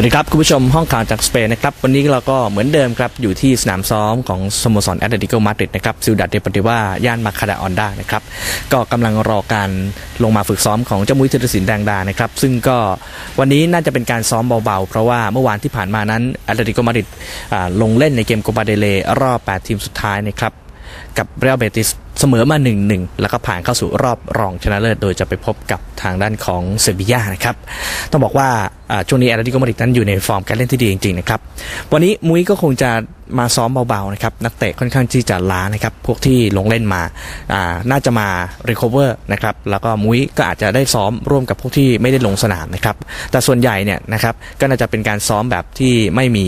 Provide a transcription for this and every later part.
วัสดีครับ คุณผู้ชมห้องข่าวจากสเปนนะครับ วันนี้เราก็เหมือนเดิมครับ อยู่ที่สนามซ้อมของสโมสรแอตเลติโกมาดริดนะครับซิลดัดเดปติว่าย่านมาคาดาออนดานะครับ ก็กำลังรอการลงมาฝึกซ้อมของเจ้ามุ้ยธีรศิลป์แดงดานะครับ ซึ่งก็วันนี้น่าจะเป็นการซ้อมเบาๆ เพราะว่าเมื่อวานที่ผ่านมานั้นแอตเลติโกมาดริดลงเล่นในเกมโกปาเดเลรอบ 8 ทีมสุดท้ายนะครับกับเรอัลเบติส เสมอมา 1-1 แล้วก็ผ่านเข้าสู่รอบรองชนะเลิศ โดยจะไปพบกับทางด้านของเซบียานะครับ ต้องบอกว่าช่วงนี้แอตเลติโกมาดริดนั้นอยู่ในฟอร์มการเล่นที่ดีจริงๆนะครับ วันนี้มุ้ยก็คงจะมาซ้อมเบาๆนะครับ นักเตะค่อนข้างที่จะล้านะครับ พวกที่ลงเล่นมาาน่าจะมา recover นะครับ แล้วก็มุ้ยก็อาจจะได้ซ้อมร่วมกับพวกที่ไม่ได้ลงสนามนะครับ แต่ส่วนใหญ่เนี่ยนะครับก็น่าจะเป็นการซ้อมแบบที่ไม่มี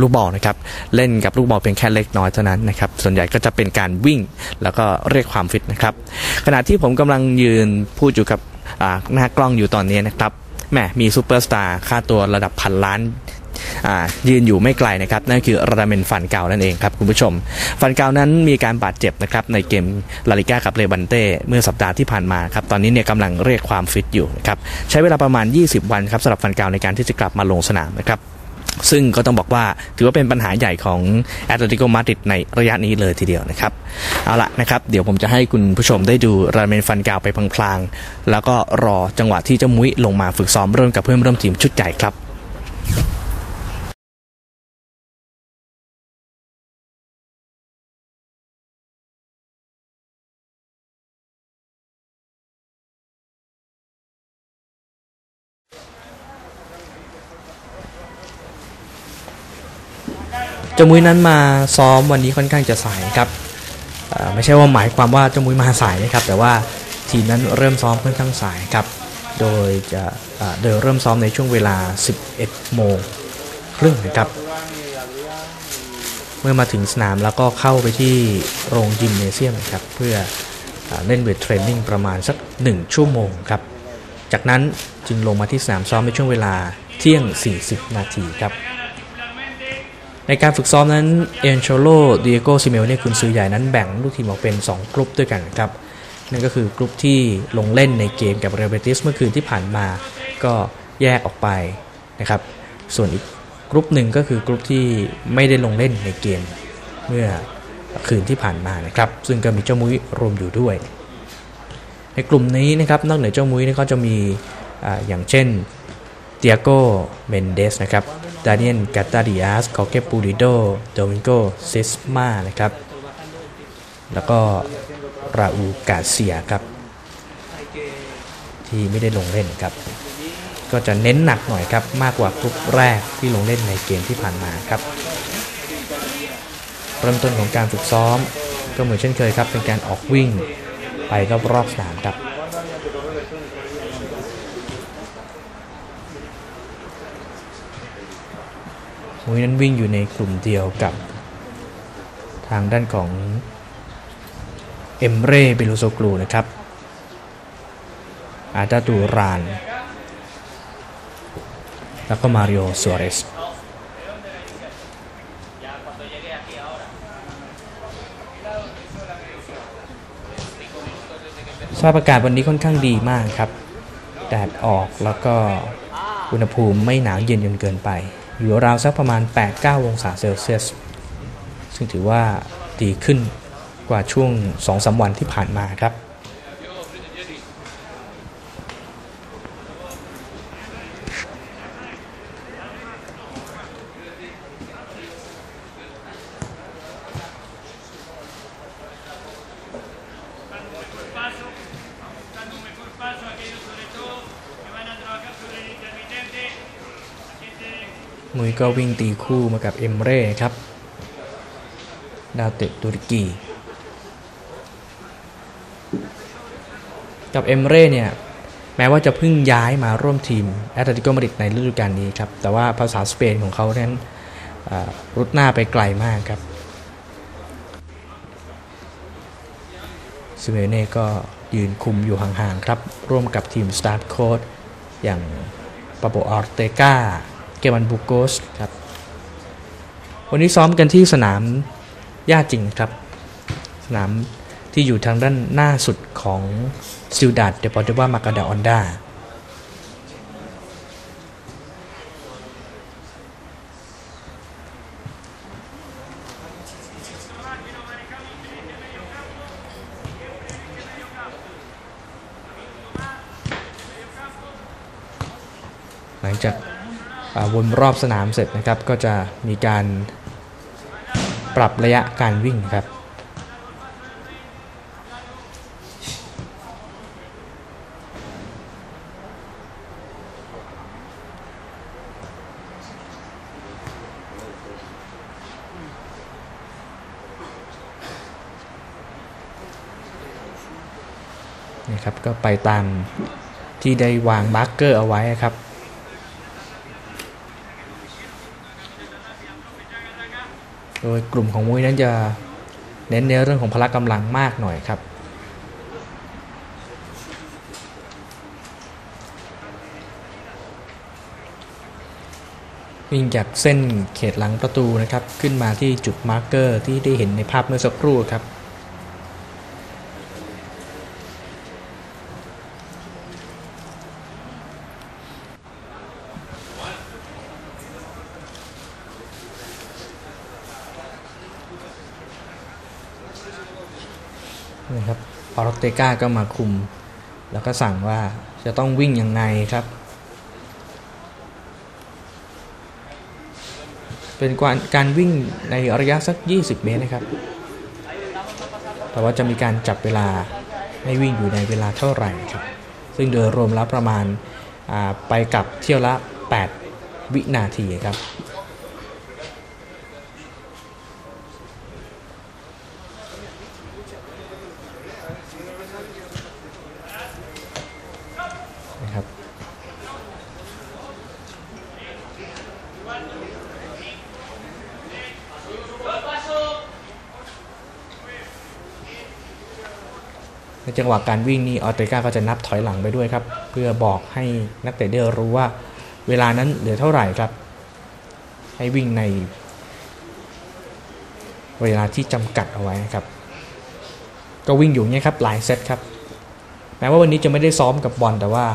ลูกบอลนะครับ เล่นกับลูกบอลเพียงแค่เล็กน้อยเท่านั้นนะครับ ส่วนใหญ่ก็จะเป็นการวิ่งแล้วก็เรียกความฟิตนะครับ ขณะที่ผมกำลังยืนพูดอยู่กับหน้ากล้องอยู่ตอนนี้นะครับแหมมีซูเปอร์สตาร์ค่าตัวระดับพันล้านยืนอยู่ไม่ไกลนะครับ นั่นคือราเมนฟันเก่านั่นเองครับคุณผู้ชม ฟันเก่านั้นมีการบาดเจ็บนะครับในเกมลาลิก้ากับเลบันเต้เมื่อสัปดาห์ที่ผ่านมาครับตอนนี้เนี่ยกำลังเรียกความฟิตอยู่นะครับใช้เวลาประมาณ 20 วันครับสำหรับฟันเก่าในการที่จะกลับมาลงสนามนะครับ ซึ่งก็ต้องบอกว่าถือว่าเป็นปัญหาใหญ่ของแอตเลติโกมาดริดในระยะนี้เลยทีเดียวนะครับ เอาละนะครับ เดี๋ยวผมจะให้คุณผู้ชมได้ดูราเมนฟันกาวไปพลางๆ แล้วก็รอจังหวะที่เจ้ามุ้ยลงมาฝึกซ้อมเริ่มกับเพื่อนร่วมทีมชุดใหญ่ครับ จมุ้ยนั้นมาซ้อมวันนี้ค่อนข้างจะสายครับไม่ใช่ว่าหมายความว่าเจมุ้ยมาสายนะครับ แต่ว่าทีมนั้นเริ่มซ้อมค่อนข้างสายครับ โดยจะโดยเริ่มซ้อมในช่วงเวลา 11 โมงครึ่งนะครับ เมื่อมาถึงสนามแล้วก็เข้าไปที่โรงยิมเนเซียมนะครับ เพื่อเออเล่นเวทเทรนนิ่งประมาณสัก 1 ชั่วโมงครับ จากนั้นจึงลงมาที่สนามซ้อมในช่วงเวลาเที่ยง 40 นาทีครับ ในการฝึกซ้อมนั้นเอนโชโลดิเอโกซิเมลเนี่ยคุณซื้อใหญ่นั้นแบ่งลูกทีมออกเป็น 2 กลุ่มด้วยกันครับ นั่นก็คือกลุ่มที่ลงเล่นในเกมกับเรเบติสเมื่อคืนที่ผ่านมาก็แยกออกไปนะครับ ส่วนอีกกลุ่มหนึ่งก็คือกลุ่มที่ไม่ได้ลงเล่นในเกมเมื่อคืนที่ผ่านมานะครับ ซึ่งก็มีเจ้ามุ้ยรวมอยู่ด้วย ในกลุ่มนี้นะครับนอกเหนือเจ้ามุ้ยนี่ก็จะมีออย่างเช่นเตียโกเมนเดสนะครับ ดานิเอลกาตาดิอาสคอเกปูริโดโดมิงโกเซสมานะครับ แล้วก็ราอูกาเซียครับ ที่ไม่ได้ลงเล่นครับ ก็จะเน้นหนักหน่อยครับ มากกว่ากรุ๊ปแรกที่ลงเล่นในเกมที่ผ่านมาครับเริ่มต้นของการฝึกซ้อมก็เหมือนเช่นเคยครับ เป็นการออกวิ่งไปรอบๆสนามครับ มุ้ยนั้นวิ่งอยู่ในกลุ่มเดียวกับทางด้านของเอมเร่เบลูโซกลูนะครับ อาดาตูราน แล้วก็มาริโอซัวเรสสภาพอากาศวันนี้ค่อนข้างดีมากครับ แดดออกแล้วก็อุณหภูมิไม่หนาวเย็นจนเกินไป อยู่ราวสักประมาณ 8-9 องศาเซลเซียส ซึ่งถือว่าดีขึ้นกว่าช่วง 2-3 วันที่ผ่านมาครับ มุยก็วิ่งตีคู่มากับเอมเร่ครับ ดาวเตะตุรกี กับเอมเร่เนี่ยแม้ว่าจะเพิ่งย้ายมาร่วมทีมแอตเลติโกมาดริดในฤดูกาลนี้ครับ แต่ว่าภาษาสเปนของเขานั้นเอ่อรุดหน้าไปไกลมากครับซิเมเน่ก็ยืนคุมอยู่ห่างๆครับ ร่วมกับทีมสตาร์ทโค้ดอย่างปาโบออร์เตกา เกวันบุกโกสครับ วันนี้ซ้อมกันที่สนามย่าจริงครับ สนามที่อยู่ทางด้านหน้าสุดของซิลดัดเดปอร์เดวามากาดาออนดาหลังจาก วนรอบสนามเสร็จนะครับ ก็จะมีการปรับระยะการวิ่งครับนี่ครับก็ไปตามที่ได้วางมาร์กเกอร์เอาไว้ครับ โด ยกลุ่มของมุ้ยนั้นจะเน้นในเรื่องของพละกำลังมากหน่อยครับ วิ่งจากเส้นเขตหลังประตูนะครับ ขึ้นมาที่จุดมาร์กเกอร์ที่ได้เห็นในภาพเมื่อสักครู่ครับ นะครับปาโรเตกาก็มาคุม แล้วก็สั่งว่าจะต้องวิ่งยังไงครับ เป็นการการวิ่งในระยะสัก 20 เมตรนะครับ แต่ว่าจะมีการจับเวลาให้วิ่งอยู่ในเวลาเท่าไหร่ครับ ซึ่งโดยรวมแล้วประมาณาไปกลับเที่ยวละ 8 วินาทีครับ ในจังหวะการวิ่งนี่ออเตกาก็จะนับถอยหลังไปด้วยครับ เพื่อบอกให้นักเตะได้รู้ว่าเวลานั้นเหลือเท่าไหร่ครับ ให้วิ่งใน เวลาที่จำกัดเอาไว้ครับ ก็วิ่งอยู่เนี้ยครับหลายเซตครับแม้ว่าวันนี้จะไม่ได้ซ้อมกับบอลแต่ว่า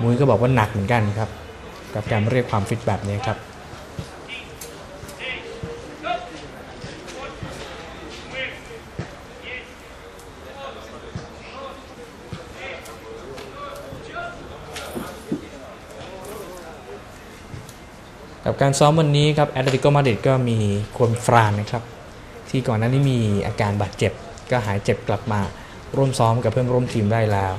มุ้ยก็บอกว่าหนักเหมือนกันครับ กับการเรียกความฟิตแบบนี้ครับ กับการซ้อมวันนี้ครับแอตเลติโกมาดริดก็มีควนฟรานนะครับ ที่ก่อนหน้านี้มีอาการบาดเจ็บ ก็หายเจ็บกลับมาร่วมซ้อมกับเพื่อนร่วมทีมได้แล้ว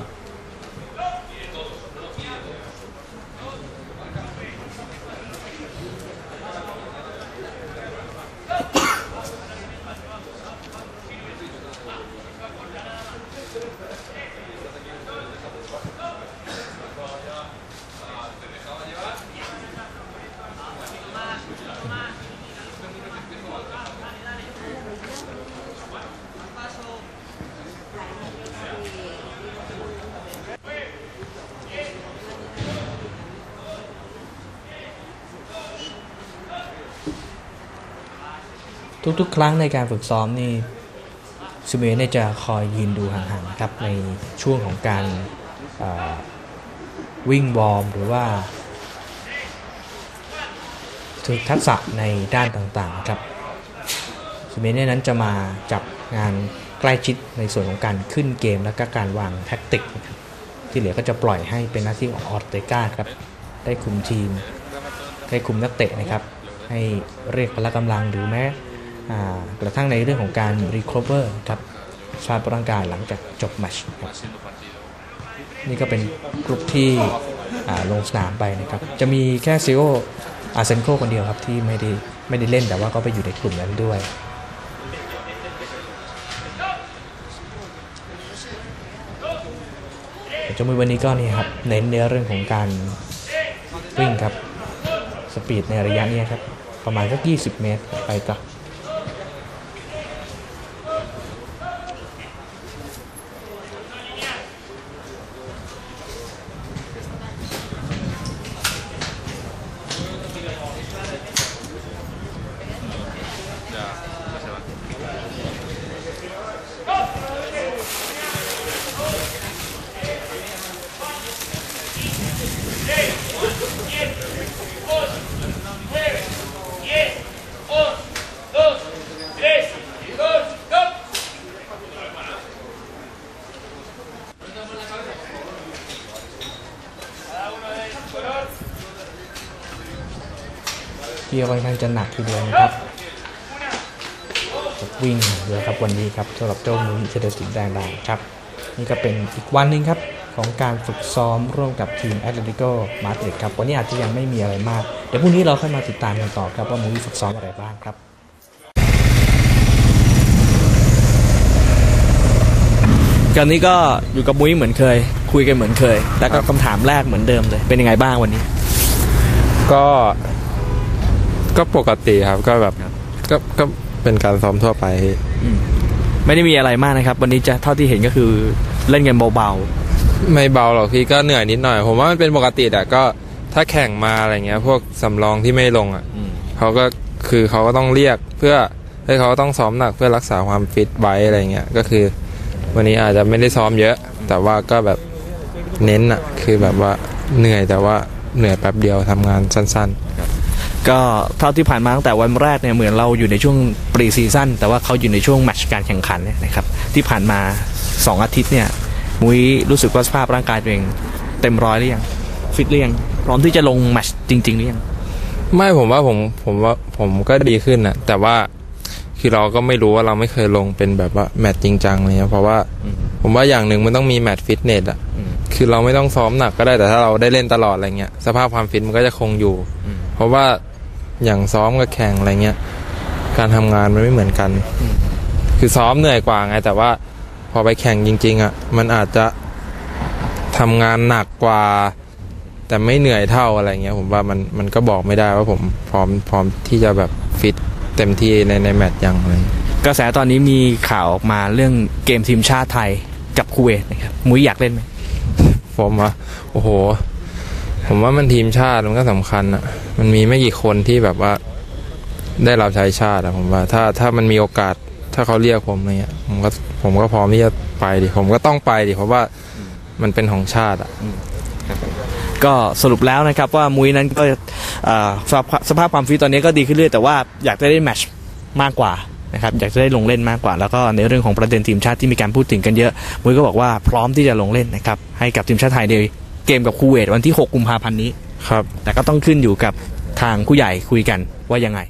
ทุกๆ ครั้งในการฝึกซ้อมนี่ซูเมเนี่ยจะคอยยืนดูห่างๆนะครับในช่วงของการวิ่งวอร์มหรือว่าฝึกทักษะในด้านต่างๆครับซูเมเน่นั้นจะมาจับงานใกล้ชิดในส่วนของการขึ้นเกมและก็การวางแท็กติกนะครับที่เหลือก็จะปล่อยให้เป็นหน้าที่ของออร์เตกาครับได้คุมทีม ได้คุมนักเตะนะครับ ให้เรียกพละกำลังหรือแม้ กระทั่งในเรื่องของการรีค o เ e อร์ครับสภาพร่างกายหลังจากจบแมชครับนี่ก็เป็นกลุ่มที่ลงสนามไปนะครับ จะมีแค่ซิโออาเซนโกคนเดียวครับที่ไม่ได้ไม่ได้เล่นแต่ว่าก็ไปอยู่ในกลุ่มนั้นด้วยจมือวันนี้ก็นี่ครับเน้นในเรื่องของการวิ่งครับ สปีดในระยะนี้ครับ ประมาณสัก 20 เมตรไปกลับ 10, 9, 8, 7, 6, 5, ที่ค่อนข้างจะหนักทีเดียวนะครับวิ่งอย่างเดียวครับวันนี้ครับสำหรับเจ้ามุ้ยเฉลิมสิงห์แดงดาครับนี่ก็เป็นอีกวันหนึ่งครับของการฝึกซ้อมร่วมกับทีมแอตเลติโกมาดริดครับวันนี้อาจจะยังไม่มีอะไรมาก เดี๋ยวพรุ่งนี้เราค่อยมาติดตามกันต่อครับว่ามุ้ยฝึกซ้อมอะไรบ้างครับกันนี้ก็อยู่กับมุ้ยเหมือนเคย คุยกันเหมือนเคย แล้วก็คำถามแรกเหมือนเดิมเลย เป็นยังไงบ้างวันนี้ ก็ ก็ปกติครับก็แบบก็ก็เป็นการซ้อมทั่วไป ไม่ได้มีอะไรมากนะครับ วันนี้จะเท่าที่เห็นก็คือเล่นกันเบาไม่เบาหรอกพี่ก็เหนื่อยนิดหน่อย ผมว่ามันเป็นปกติอะก็ถ้าแข่งมาอะไรเงี้ย พวกสำรองที่ไม่ลงอะๆอืมเขาก็คือเขาก็ต้องเรียกเพื่อให้เขาต้องซ้อมหนักเพื่อรักษาความฟิตไว้อะไรเงี้ยก็คือ วันนี้อาจจะไม่ได้ซ้อมเยอะ แต่ว่าก็แบบเน้นอะคือแบบว่าเหนื่อยแต่ว่าเหนื่อยแป๊บเดียวทำงานสั้น ก็เท่าที่ผ่านมาตั้งแต่วันแรกเนี่ยเหมือนเราอยู่ในช่วงปรีซีซั่นแต่ว่าเขาอยู่ในช่วงแมตช์การแข่งขันเนี่ยนะครับที่ผ่านมา 2 อาทิตย์เนี่ยมุ้ยรู้สึกว่าสภาพร่างกายตัวเองเต็มร้อยหรือยังฟิตหรือยังพร้อมที่จะลงแมตช์จริงๆหรือยังๆไม่ผมว่าผมผมว่าผมก็ดีขึ้นนะแต่ว่าคือเราก็ไม่รู้ว่าเราไม่เคยลงเป็นแบบว่าแมตช์จริงจังอะไรเลยเพราะว่าอืมผมว่าอย่างหนึ่งมันต้องมีแมตช์ฟิตเนสอะอืมคือเราไม่ต้องซ้อมหนักก็ได้แต่ถ้าเราได้เล่นตลอดอะไรเงี้ยสภาพความฟิตมันก็จะคงอยู่อืม เพราะว่าอย่างซ้อมกับแข่งอะไรเงี้ยการทำงานมันไม่เหมือนกันอืมคือซ้อมเหนื่อยกว่าไง แต่ว่าพอไปแข่งจริง ๆอะมันอาจจะทำงานหนักกว่า แต่ไม่เหนื่อยเท่าอะไรเงี้ย ผมว่ามันมันก็บอกไม่ได้ว่าผมพร้อมพร้อมที่จะแบบฟิตเต็มที่ในในแมตช์ยังอะไรกระแสตอนนี้มีข่าวออกมาเรื่องเกมทีมชาติไทยกับคูเวตนะครับมุ้ยอยากเล่นไหมผมว่าโอ้โห ผมว่ามันทีมชาติมันก็สำคัญอะมันมีไม่กี่คนที่แบบว่า ได้รับใช้ชาติอะผมว่า ถ้าถ้ามันมีโอกาสถ้าเขาเรียกผมอะไรเงี้ยผมก็ผมก็พร้อมที่จะไปดิผมก็ต้องไปดิเพราะว่ามันเป็นของชาติอะก็สรุปแล้วนะครับว่ามุ้ยนั้นก็สภาพสภาพความฟิตตอนนี้ก็ดีขึ้นเรื่อยแต่ว่าอยากจะได้แมชมากกว่านะครับอยากจะได้ลงเล่นมากกว่า แล้วก็ในเรื่องของประเด็นทีมชาติที่มีการพูดถึงกันเยอะ มุ้ยก็บอกว่าพร้อมที่จะลงเล่นนะครับให้กับทีมชาติไทยใน เกมกับคูเวตวันที่ 6 กุมภาพันธ์นี้ ครับ แต่ก็ต้องขึ้นอยู่กับทางผู้ใหญ่คุยกันว่ายังไง